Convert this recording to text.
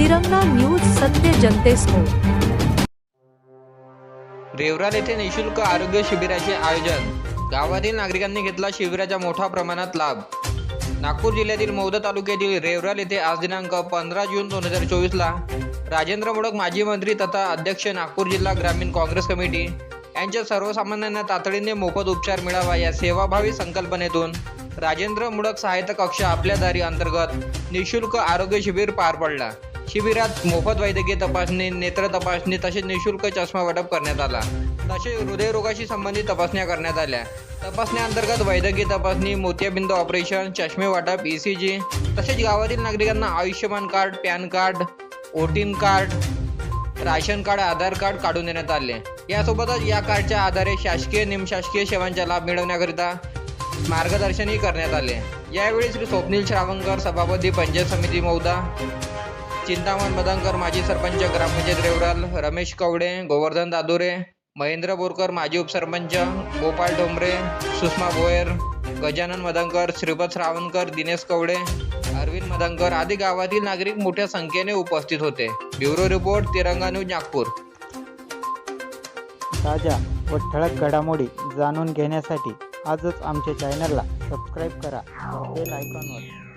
तिरंगा न्यूज सत्य जनतेसमोर रेवराल येथे निशुल्क आरोग्य शिबिराचे आयोजन. गावातील नागरिकांनी घेतला शिबिराचा मोठा प्रमाणात लाभ. नागपूर जिल्ह्यातील मौदा तालुक्यातील रेवराल येथे आज दिनांक पंधरा जून दोन हजार चोवीसला राजेंद्र मोडक माजी मंत्री तथा अध्यक्ष नागपूर जिल्हा ग्रामीण काँग्रेस कमिटी यांच्या सर्वसामान्यांना तातडीने मोफत उपचार मिळावा या सेवाभावी संकल्पनेतून राजेंद्र मुडक सहायता कक्ष आपल्या दारी अंतर्गत निशुल्क आरोग्य शिबिर पार पडला. शिबिरात मोफत वैद्यकीय तपासणी नेत्र तपासणी तसेच निशुल्क चष्मा वाटप करण्यात आला. तसेच हृदयरोगाशी संबंधित तपासण्या करण्यात आल्या. तपासण्याअंतर्गत वैद्यकीय तपासणी मोतियाबिंदू ऑपरेशन चष्मे वाटप ई सी जी तसेच गावातील नागरिकांना Ayushman card pan card ओटीन card ration card Aadhaar card काढून देण्यात आले. यासोबतच या कार्डच्या आधारे शासकीय निमशासकीय सेवांचा लाभ मिळवण्याकरिता मार्गदर्शनही करण्यात आले. यावेळी श्री स्वप्नील श्रावणकर सभापती पंचायत समिती मौदा चिंतामण मदनकर माजी सरपंच ग्रामपंचायत रेवराल रमेश कवडे गोवर्धन दादुरे महेंद्र बोरकर माजी उपसरपंच गोपाळ डोंबरे सुषमा भोयर गजानन मदनकर श्रीपत श्रावणकर दिनेश कवडे अरविंद मदनकर आदी गावातील नागरिक मोठ्या संख्येने उपस्थित होते. Bureau report Tiranga news Nagpur. ताज्या व ठळक घडामोडी जाणून घेण्यासाठी आजच आमच्या चॅनलला सबस्क्राईब करा बेल आयकॉनवर